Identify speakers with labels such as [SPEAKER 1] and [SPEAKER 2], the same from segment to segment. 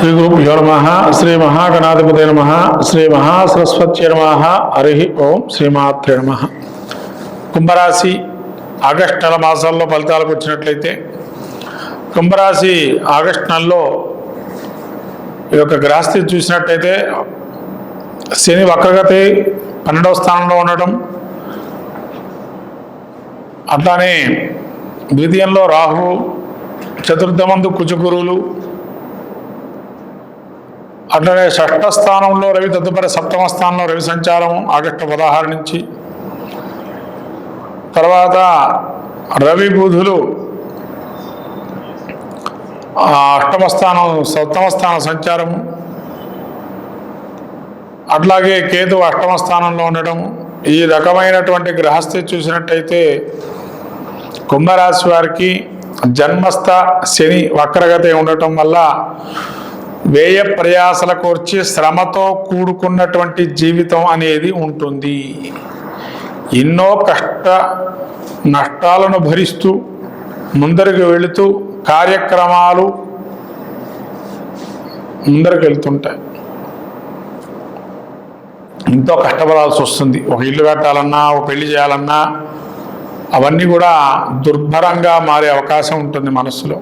[SPEAKER 1] శ్రీ గురుభ్యో నమ శ్రీ మహాగణాధిపతి నమ శ్రీ మహాసరస్వతి నమ హరి ఓం శ్రీమాత్రే నమ. కుంభరాశి ఆగస్టు నెల మాసాల్లో ఫలితాలకు వచ్చినట్లయితే కుంభరాశి ఆగస్టు నెలలో ఈ యొక్క గ్రహస్థితి చూసినట్లయితే శని వక్రగతి పన్నెండవ స్థానంలో ఉండటం అట్లానే ద్వితీయంలో రాహు చతుర్థమందు కుజగురువులు అట్లనే షష్ఠ స్థానంలో రవి తదుపరి సప్తమ స్థానంలో రవి సంచారం ఆగస్టు పదహారు నుంచి. తర్వాత రవి బుధులు అష్టమ స్థానం సప్తమ స్థాన సంచారము అట్లాగే కేతు అష్టమ స్థానంలో ఉండడం ఈ రకమైనటువంటి గ్రహస్థితి చూసినట్టయితే కుంభరాశి వారికి జన్మస్థ శని వక్రగతి ఉండటం వల్ల వ్యయ ప్రయాసల కోర్చి శ్రమతో కూడుకున్నటువంటి జీవితం అనేది ఉంటుంది. ఎన్నో కష్ట నష్టాలను భరిస్తూ ముందరికి వెళుతూ కార్యక్రమాలు ముందరికి వెళ్తుంటాయి. ఎంతో కష్టపడాల్సి వస్తుంది. ఒక ఇల్లు కట్టాలన్నా ఒక పెళ్ళి చేయాలన్నా అవన్నీ కూడా దుర్భరంగా మారే అవకాశం ఉంటుంది మనసులో.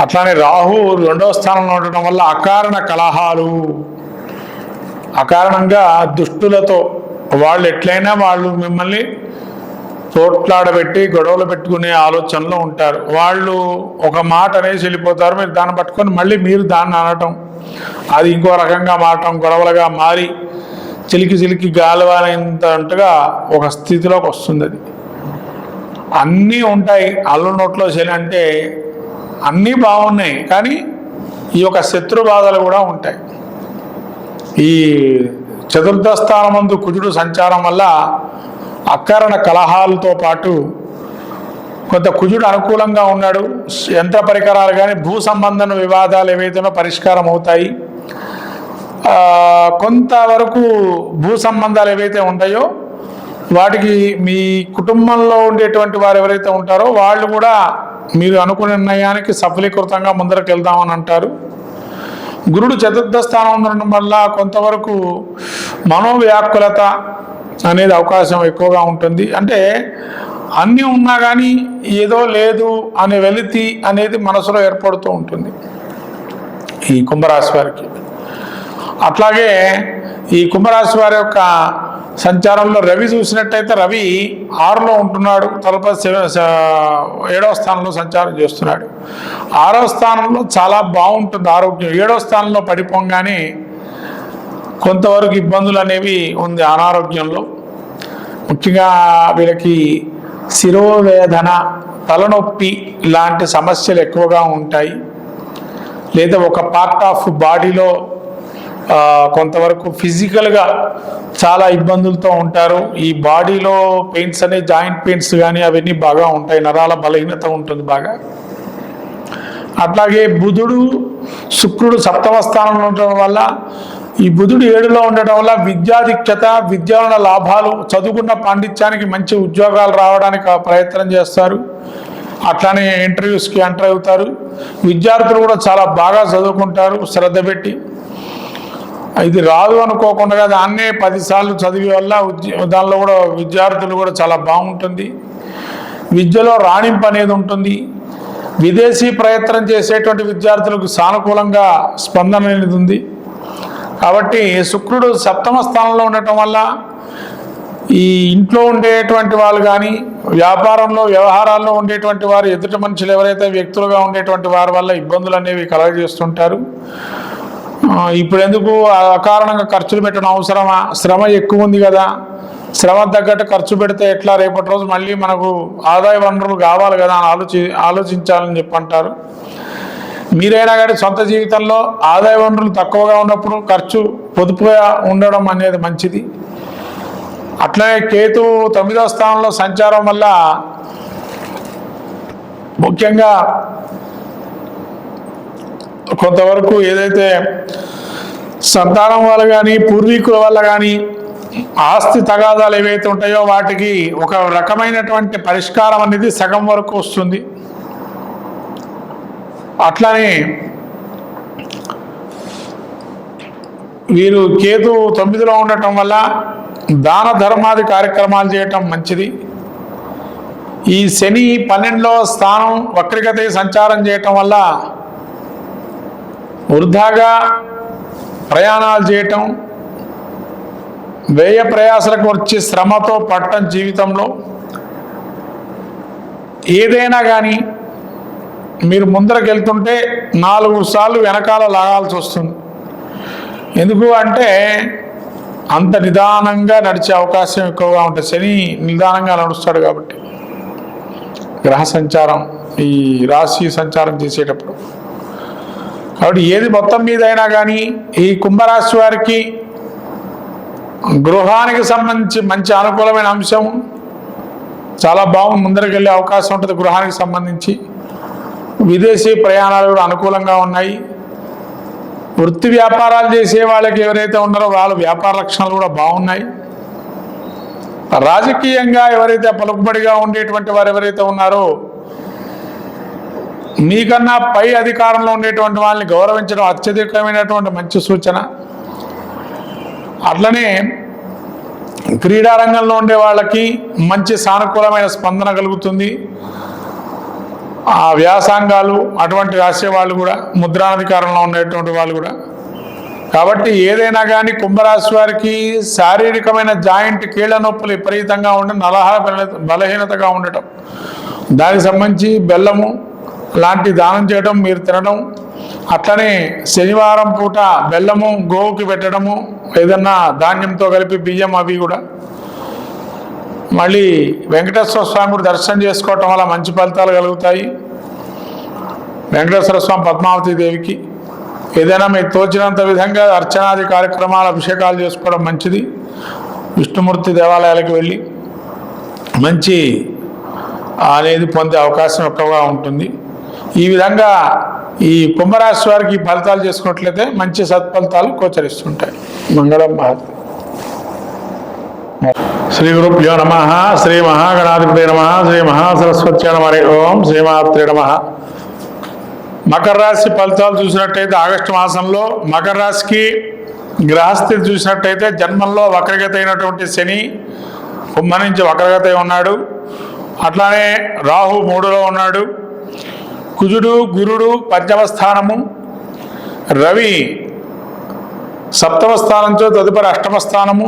[SPEAKER 1] అట్లానే రాహు రెండవ స్థానంలో ఉండటం వల్ల అకారణ కలహాలు. అకారణంగా దుష్టులతో వాళ్ళు ఎట్లయినా వాళ్ళు మిమ్మల్ని తోట్లాడబెట్టి గొడవలు పెట్టుకునే ఆలోచనలో ఉంటారు. వాళ్ళు ఒక మాట అనేసి వెళ్ళిపోతారు మీరు దాన్ని పట్టుకొని మళ్ళీ మీరు దాన్ని అనటం. అది ఇంకో రకంగా మారటం గొడవలుగా మారి చిలికి చిలికి గాలివానంతగా ఒక స్థితిలోకి వస్తుంది అది. అన్నీ ఉంటాయి. అల్లు నోట్లో శని అంటే అన్నీ బాగున్నాయి కానీ ఈ యొక్క శత్రు బాధలు కూడా ఉంటాయి. ఈ చతుర్థ స్థానమందు కుజుడు సంచారం వల్ల అకారణ కలహాలతో పాటు కొంత కుజుడు అనుకూలంగా ఉన్నాడు. యంత్ర పరికరాలు కానీ భూ సంబంధన వివాదాలు ఏవైతేనో పరిష్కారం అవుతాయి. కొంతవరకు భూ సంబంధాలు ఏవైతే ఉంటాయో వాటికి మీ కుటుంబంలో ఉండేటువంటి వారు ఎవరైతే ఉంటారో వాళ్ళు కూడా మీరు అనుకున్న నిర్ణయానికి సఫలీకృతంగా ముందరకు వెళ్దామని అంటారు. గురుడు చతుర్థ స్థానం ఉండడం వల్ల కొంతవరకు మనోవ్యాకులత అనేది అవకాశం ఎక్కువగా ఉంటుంది. అంటే అన్నీ ఉన్నా కానీ ఏదో లేదు అనే వెలితి అనేది మనసులో ఏర్పడుతూ ఉంటుంది. ఈ కుంభరాశి వారికి. అట్లాగే ఈ కుంభరాశి వారి యొక్క సంచారంలో రవి చూసినట్టయితే రవి ఆరులో ఉంటున్నాడు. తలపతి ఏడవ స్థానంలో సంచారం చేస్తున్నాడు. ఆరో స్థానంలో చాలా బాగుంటుంది ఆరోగ్యం. ఏడవ స్థానంలో పడిపోగానే కొంతవరకు ఇబ్బందులు అనేవి ఉంది అనారోగ్యంలో. ముఖ్యంగా వీళ్ళకి శిరోవేదన తలనొప్పి లాంటి సమస్యలు ఎక్కువగా ఉంటాయి. లేదా ఒక పార్ట్ ఆఫ్ బాడీలో కొంతవరకు ఫిజికల్గా చాలా ఇబ్బందులతో ఉంటారు. ఈ బాడీలో పెయిన్స్ అనే జాయింట్ పెయిన్స్ కానీ అవన్నీ బాగా ఉంటాయి. నరాల బలహీనత ఉంటుంది బాగా. అట్లాగే బుధుడు శుక్రుడు సప్తమ స్థానంలో ఉండటం వల్ల ఈ బుధుడు ఏడులో ఉండటం వల్ల విద్యాధిక్యత విద్యాలన లాభాలు చదువుకున్న పాండిత్యానికి మంచి ఉద్యోగాలు రావడానికి ప్రయత్నం చేస్తారు. అట్లానే ఇంటర్వ్యూస్కి ఎంటర్ అవుతారు. విద్యార్థులు కూడా చాలా బాగా చదువుకుంటారు. శ్రద్ధ పెట్టి ఇది రాదు అనుకోకుండా దాన్నే పదిసార్లు చదివి వల్ల దానిలో కూడా విద్యార్థులు కూడా చాలా బాగుంటుంది. విద్యలో రాణింపు అనేది ఉంటుంది. విదేశీ ప్రయత్నం చేసేటువంటి విద్యార్థులకు సానుకూలంగా స్పందన అనేది ఉంది. కాబట్టి శుక్రుడు సప్తమ స్థానంలో ఉండటం వల్ల ఈ ఇంట్లో ఉండేటువంటి వాళ్ళు కానీ వ్యాపారంలో వ్యవహారాల్లో ఉండేటువంటి వారు ఎదుటి మనుషులు ఎవరైతే వ్యక్తులుగా ఉండేటువంటి వారి వల్ల ఇబ్బందులు అనేవి కలగజేస్తుంటారు. ఇప్పుడు ఎందుకు అకారణంగా ఖర్చులు పెట్టడం అవసరమా? శ్రమ ఎక్కువ ఉంది కదా. శ్రమ తగ్గట్టు ఖర్చు పెడితే ఎట్లా? రేపటి రోజు మళ్ళీ మనకు ఆదాయ వనరులు కావాలి కదా అని ఆలోచి ఆలోచించాలని చెప్పి అంటారు మీరైనా కానీ సొంత జీవితంలో ఆదాయ వనరులు తక్కువగా ఉన్నప్పుడు ఖర్చు పొదుపుగా ఉండడం అనేది మంచిది. అట్లనే కేతు తొమ్మిదవ స్థానంలో సంచారం వల్ల ముఖ్యంగా కొంతవరకు ఏదైతే సంతానం వల్ల కానీ పూర్వీకుల వల్ల కానీ ఆస్తి తగాదాలు ఏవైతే ఉంటాయో వాటికి ఒక రకమైనటువంటి పరిష్కారం అనేది సగం వరకు వస్తుంది. అట్లానే వీరు కేతు తొమ్మిదిలో ఉండటం వల్ల దాన ధర్మాది కార్యక్రమాలు చేయటం మంచిది. ఈ శని పన్నెండులో స్థానం వక్రిగతి సంచారం చేయటం వల్ల వృధాగా ప్రయాణాలు చేయటం వ్యయ ప్రయాసలకు వచ్చి శ్రమతో పట్టం జీవితంలో ఏదైనా కానీ మీరు ముందరకు వెళ్తుంటే నాలుగు సార్లు వెనకాల లాగాల్సి వస్తుంది. ఎందుకు అంటే అంత నిదానంగా నడిచే అవకాశం ఎక్కువగా ఉంటుంది శని నిదానంగా నడుస్తాడు కాబట్టి. గ్రహ సంచారం ఈ రాశి సంచారం చేసేటప్పుడు. కాబట్టి ఏది మొత్తం మీదైనా కానీ ఈ కుంభరాశి వారికి గృహానికి సంబంధించి మంచి అనుకూలమైన అంశం. చాలా బాగుంది. ముందరకెళ్ళే అవకాశం ఉంటుంది గృహానికి సంబంధించి. విదేశీ ప్రయాణాలు కూడా అనుకూలంగా ఉన్నాయి. వృత్తి వ్యాపారాలు చేసే వాళ్ళకి ఎవరైతే ఉన్నారో వాళ్ళ వ్యాపార లక్షణాలు కూడా బాగున్నాయి. రాజకీయంగా ఎవరైతే పలుకుబడిగా ఉండేటువంటి వారు ఎవరైతే ఉన్నారో మీకన్నా పై అధికారంలో ఉండేటువంటి వాళ్ళని గౌరవించడం అత్యధికమైనటువంటి మంచి సూచన. అట్లనే క్రీడారంగంలో ఉండే వాళ్ళకి మంచి సానుకూలమైన స్పందన కలుగుతుంది. ఆ వ్యాసాంగాలు అటువంటి రాసే వాళ్ళు కూడా ముద్రాధికారంలో ఉండేటువంటి వాళ్ళు కూడా. కాబట్టి ఏదైనా కానీ కుంభరాశి వారికి శారీరకమైన జాయింట్ కీళ్ళ నొప్పులు విపరీతంగా ఉండడం నలహ బలహీనతగా ఉండటం. దానికి సంబంధించి బెల్లము లాంటి దానం చేయడం మీరు తినడం అట్లనే శనివారం పూట బెల్లము గోవుకి పెట్టడము ఏదన్నా ధాన్యంతో కలిపి బియ్యం అవి కూడా. మళ్ళీ వెంకటేశ్వర స్వామి దర్శనం చేసుకోవటం వల్ల మంచి ఫలితాలు కలుగుతాయి. వెంకటేశ్వర స్వామి పద్మావతి దేవికి. ఏదైనా మీకు తోచినంత విధంగా అర్చనాది కార్యక్రమాలు అభిషేకాలు చేసుకోవడం మంచిది. విష్ణుమూర్తి దేవాలయాలకు వెళ్ళి మంచి అనేది పొందే అవకాశం ఎక్కువగా ఉంటుంది. ఈ విధంగా ఈ కుంభరాశి వారికి ఫలితాలు చేసుకున్నట్లయితే మంచి సత్ఫలితాలు గోచరిస్తుంటాయి. మంగళం మహత్. శ్రీ గురుభ్యో నమ శ్రీ మహాగణాధిపతి నమ శ్రీ మహాసరస్వత్య నమ హరి ఓం శ్రీమాత్రి నమ. మకర రాశి ఫలితాలు చూసినట్టయితే ఆగస్టు మాసంలో మకర రాశికి గ్రహస్థితి చూసినట్టయితే జన్మంలో వక్రగత అయినటువంటి శని కుంభ నుంచి వక్రగత ఉన్నాడు. అట్లానే రాహు మూడులో ఉన్నాడు. కుజుడు గురుడు పంచమ స్థానము రవి సప్తమ స్థానంతో తదుపరి అష్టమ స్థానము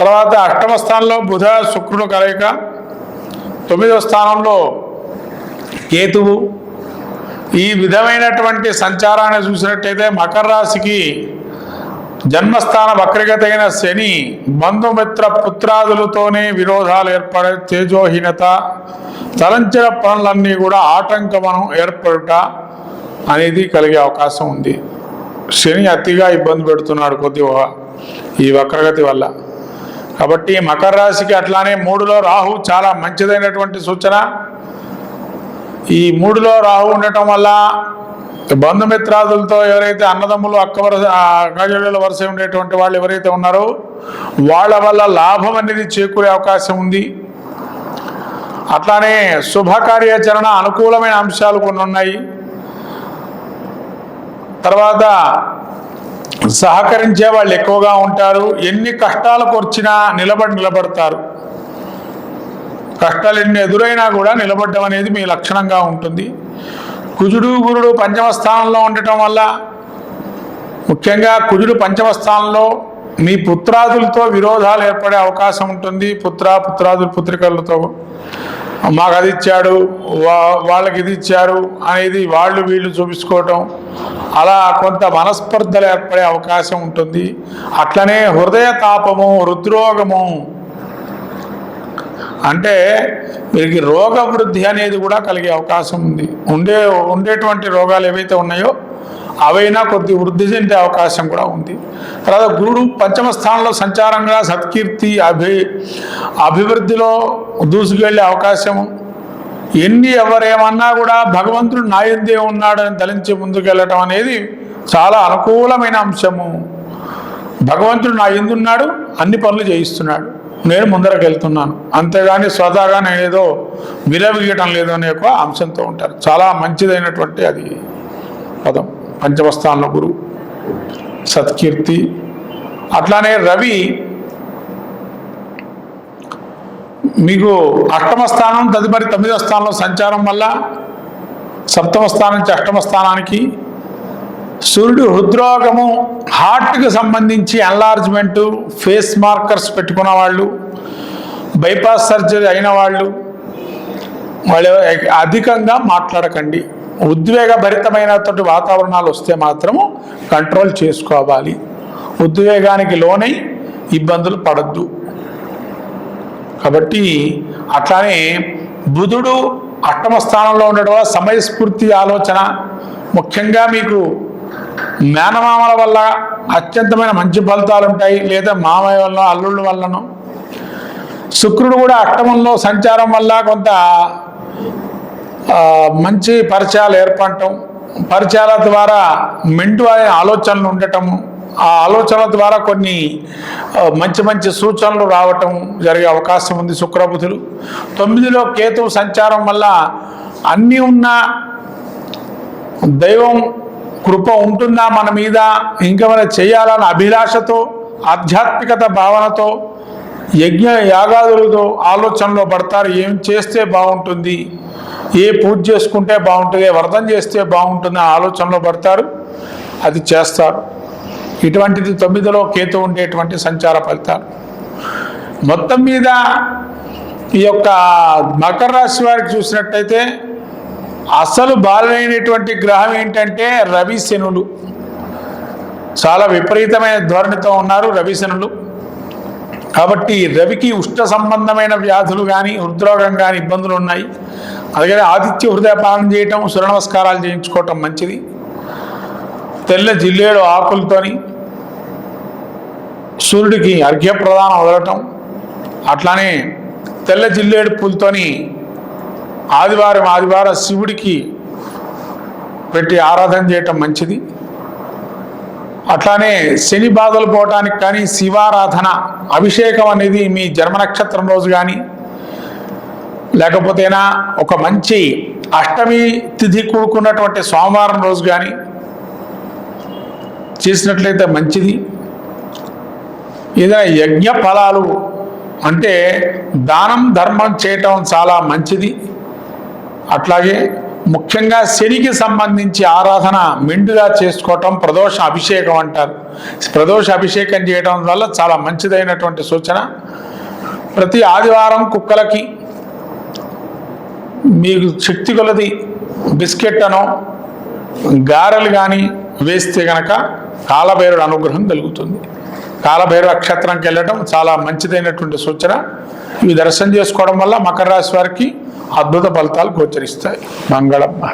[SPEAKER 1] తర్వాత అష్టమ స్థానంలో బుధ శుక్రుడు కలయిక తొమ్మిదవ స్థానంలో కేతువు. ఈ విధమైనటువంటి సంచారాన్ని చూసినట్టయితే మకర రాశికి జన్మస్థాన వక్రగతైన శని బంధుమిత్ర పుత్రాదులతోనే విరోధాలు ఏర్పడే తేజోహీనత తలంచిన పనులన్నీ కూడా ఆటంకమనం ఏర్పడుట అనేది కలిగే అవకాశం ఉంది. శని అతిగా ఇబ్బంది పెడుతున్నాడు కొద్ది ఈ వక్రగతి వల్ల. కాబట్టి మకర రాశికి అట్లానే మూడులో రాహు చాలా మంచిదైనటువంటి సూచన. ఈ మూడులో రాహు ఉండటం వల్ల బంధుమిత్రాదులతో ఎవరైతే అన్నదమ్ములు అక్క వరుస అక్కజడుల వరుస ఉండేటువంటి వాళ్ళు ఎవరైతే ఉన్నారో వాళ్ళ వల్ల లాభం అనేది చేకూరే అవకాశం ఉంది. అట్లానే శుభకార్యాచరణ అనుకూలమైన అంశాలు కొన్ని ఉన్నాయి. తర్వాత సహకరించే వాళ్ళు ఎక్కువగా ఉంటారు. ఎన్ని కష్టాలకు వచ్చినా నిలబడి నిలబడతారు. కష్టాలు ఎన్ని ఎదురైనా కూడా నిలబడడం అనేది మీ లక్షణంగా ఉంటుంది. కుజుడు గురుడు పంచమ స్థానంలో ఉండటం వల్ల ముఖ్యంగా కుజుడు పంచమ స్థానంలో మీ పుత్రాదులతో విరోధాలు ఏర్పడే అవకాశం ఉంటుంది. పుత్ర పుత్రాదులు పుత్రికలతో. మాకు అది ఇచ్చాడు వా వాళ్ళకి ఇది ఇచ్చారు అనేది వాళ్ళు వీళ్ళు చూపించుకోవటం. అలా కొంత మనస్పర్ధలు ఏర్పడే అవకాశం ఉంటుంది. అట్లనే హృదయ తాపము హృద్రోగము. అంటే వీరికి రోగ వృద్ధి అనేది కూడా కలిగే అవకాశం ఉంది. ఉండే ఉండేటువంటి రోగాలు ఏవైతే ఉన్నాయో అవైనా కొద్ది వృద్ధి చెందే అవకాశం కూడా ఉంది. తర్వాత గురుడు పంచమ స్థానంలో సంచారంగా సత్కీర్తి అభి అభివృద్ధిలో దూసుకెళ్ళే అవకాశము ఎన్ని ఎవరేమన్నా కూడా భగవంతుడు నాయందే ఉన్నాడని తలించి ముందుకెళ్ళటం అనేది చాలా అనుకూలమైన అంశము. భగవంతుడు నా ఎందున్నాడు అన్ని పనులు చేయిస్తున్నాడు. నేను ముందరకు వెళ్తున్నాను. అంతేగాని స్వతహాగా నేను ఏదో విరవీయటం లేదు అనే ఒక అంశంతో ఉంటారు. చాలా మంచిదైనటువంటి అది పదం. పంచమస్థానంలో గురువు సత్కీర్తి. అట్లానే రవి మీకు అష్టమ స్థానం తదుపరి తొమ్మిదవ స్థానంలో సంచారం వల్ల సప్తమ స్థానం నుంచి అష్టమ స్థానానికి సూర్యుడు హృద్రోగము హార్ట్కి సంబంధించి ఎన్లార్జ్మెంట్ ఫేస్ మార్కర్స్ పెట్టుకున్న వాళ్ళు బైపాస్ సర్జరీ అయిన వాళ్ళు వాళ్ళు అధికంగా మాట్లాడకండి. ఉద్వేగభరితమైనటువంటి వాతావరణాలు వస్తే మాత్రము కంట్రోల్ చేసుకోవాలి. ఉద్వేగానికి లోనై ఇబ్బందులు పడద్దు. కాబట్టి అట్లానే బుధుడు అష్టమ స్థానంలో ఉండడం వల్ల సమయస్ఫూర్తి ఆలోచన ముఖ్యంగా మీకు మేనమామల వల్ల అత్యంతమైన మంచి ఫలితాలు ఉంటాయి లేదా మామయ్య వల్ల అల్లుళ్ళ వల్లనో శుక్రుడు కూడా అష్టమంలో సంచారం వల్ల కొంత మంచి పరిచయాలు ఏర్పడటం పరిచయాల ద్వారా మెంటు అనే ఆలోచనలు ఉండటము ఆ ఆలోచనల ద్వారా కొన్ని మంచి మంచి సూచనలు రావటం జరిగే అవకాశం ఉంది శుక్రబుధులు. తొమ్మిదిలో కేతువు సంచారం వల్ల అన్నీ ఉన్న దైవం కృప ఉంటుందా మన మీద ఇంకేమైనా చేయాలన్న అభిలాషతో ఆధ్యాత్మికత భావనతో యజ్ఞ యాగాదులతో ఆలోచనలో పడతారు. ఏం చేస్తే బాగుంటుంది? ఏ పూజ చేసుకుంటే బాగుంటుంది? ఏ వ్రతం చేస్తే బాగుంటుంది? ఆలోచనలో పడతారు. అది చేస్తారు. ఇటువంటిది తొమ్మిదిలో కేతు ఉండేటువంటి సంచార ఫలితాలు. మొత్తం మీద ఈ యొక్క మకర రాశి వారికి చూసినట్టయితే అసలు బాలైనటువంటి గ్రహం ఏంటంటే రవి శనులు. చాలా విపరీతమైన ధోరణితో ఉన్నారు రవి శనులు. కాబట్టి రవికి ఉష్ణ సంబంధమైన వ్యాధులు కానీ హృద్రోగం కానీ ఇబ్బందులు ఉన్నాయి. అలాగే ఆదిత్య హృదయ పాలన చేయటం సూర్య నమస్కారాలు చేయించుకోవటం మంచిది. తెల్ల జిల్లేడు ఆకులతోని సూర్యుడికి అర్ఘ్యప్రదానం వదలటం అట్లానే తెల్ల జిల్లేడు పూలతోని ఆదివారం ఆదివారం శివుడికి పెట్టి ఆరాధన చేయటం మంచిది. అట్లానే శని బాధలు పోవటానికి కానీ శివారాధన అభిషేకం అనేది మీ జన్మ నక్షత్రం రోజు కానీ లేకపోతేనా ఒక మంచి అష్టమి తిథి కూడుకున్నటువంటి సోమవారం రోజు కానీ చేసినట్లయితే మంచిది. ఏదైనా యజ్ఞ ఫలాలు అంటే దానం ధర్మం చేయటం చాలా మంచిది. అట్లాగే ముఖ్యంగా శనికి సంబంధించి ఆరాధన మెండుగా చేసుకోవటం ప్రదోష అభిషేకం అంటారు. ప్రదోష అభిషేకం చేయడం వల్ల చాలా మంచిదైనటువంటి సూచన. ప్రతి ఆదివారం కుక్కలకి మీకు శక్తి కొలది బిస్కెట్ అనో గారెలు కానీ వేస్తే గనక కాలభైరుడు అనుగ్రహం కలుగుతుంది. కాలభైరు నక్షత్రంకి వెళ్ళడం చాలా మంచిదైనటువంటి సూచన. ఇవి దర్శనం చేసుకోవడం వల్ల మకర రాశి వారికి అద్భుత ఫలితాలు గోచరిస్తాయి. మంగళమ్మ